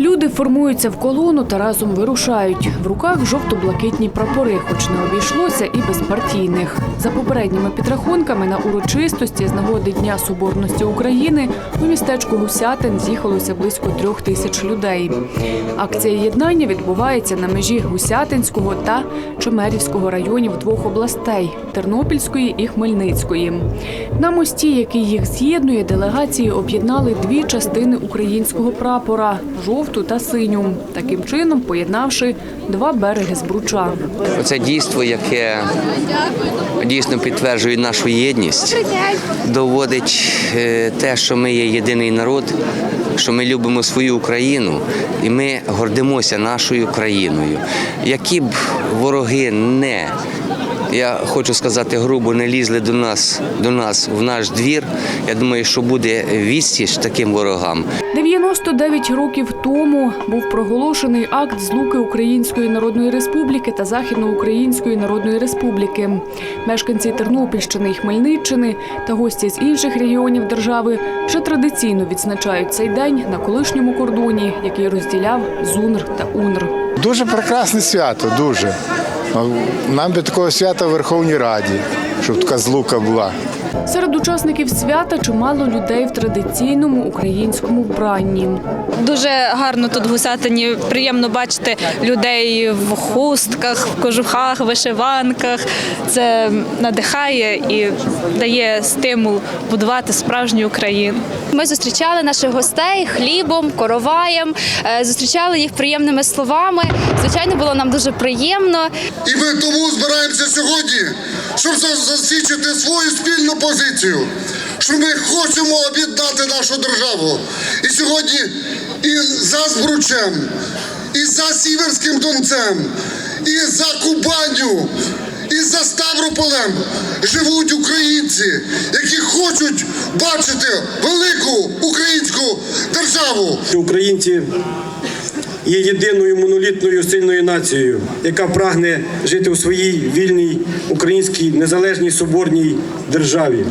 Люди формуються в колону та разом вирушають. В руках жовто-блакитні прапори, хоч не обійшлося і без партійних. За попередніми підрахунками на урочистості з нагоди Дня Соборності України у містечку Гусятин з'їхалося близько трьох тисяч людей. Акція єднання відбувається на межі Гусятинського та Чомерівського районів двох областей Тернопільської і Хмельницької. На мості, який їх з'єднує, делегації об'єднали дві частини українського прапора жовту та синю, таким чином поєднавши два береги збруча. Це дійство, яке дійсно підтверджує нашу єдність, доводить е, те, що ми є єдиний народ, що ми любимо свою Україну і ми гордимося нашою країною. Які б вороги не я хочу сказати грубо, не лізли до нас до нас в наш двір. Я думаю, що буде відсіч таким ворогам. 99 років тому був проголошений акт злуки Української Народної Республіки та Західноукраїнської Народної Республіки. Мешканці Тернопільщини і Хмельниччини та гості з інших регіонів держави вже традиційно відзначають цей день на колишньому кордоні, який розділяв ЗУНР та УНР. Дуже прекрасне свято, дуже. Нам би такого свята в Верховній Раді, щоб така злука була. Серед учасників свята чимало людей в традиційному українському вбранні. Дуже гарно тут в Гусятині. Приємно бачити людей в хустках, в кожухах, вишиванках. Це надихає і дає стимул будувати справжню Україну. Ми зустрічали наших гостей хлібом, короваєм, е, зустрічали їх приємними словами. Звичайно, було нам дуже приємно. І ми тому збираємося сьогодні, щоб засвідчити свою спільну позицію, що ми хочемо об'єднати нашу державу. І сьогодні і за Збручем, і за Сіверським Донцем, і за Кубаню, і за Ставрополем живуть українці, які хочуть бачити велику українську державу. Українці є єдиною монолітною сильною нацією, яка прагне жити у своїй вільній українській незалежній соборній державі.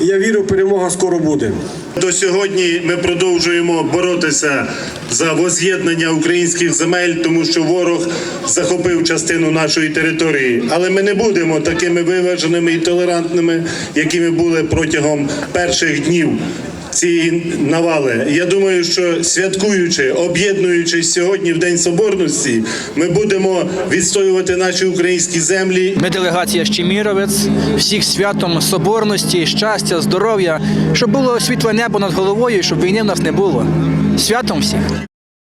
І я вірю, перемога скоро буде. До сьогодні ми продовжуємо боротися за воз'єднання українських земель, тому що ворог захопив частину нашої території. Але ми не будемо такими виваженими і толерантними, якими були протягом перших днів. Цієї навали. Я думаю, що святкуючи, об'єднуючись сьогодні в День Соборності, ми будемо відстоювати наші українські землі Ми делегація Щеміровець, всіх святом соборності, щастя, здоров'я, щоб було світле небо над головою, щоб війни в нас не було. Святом всіх.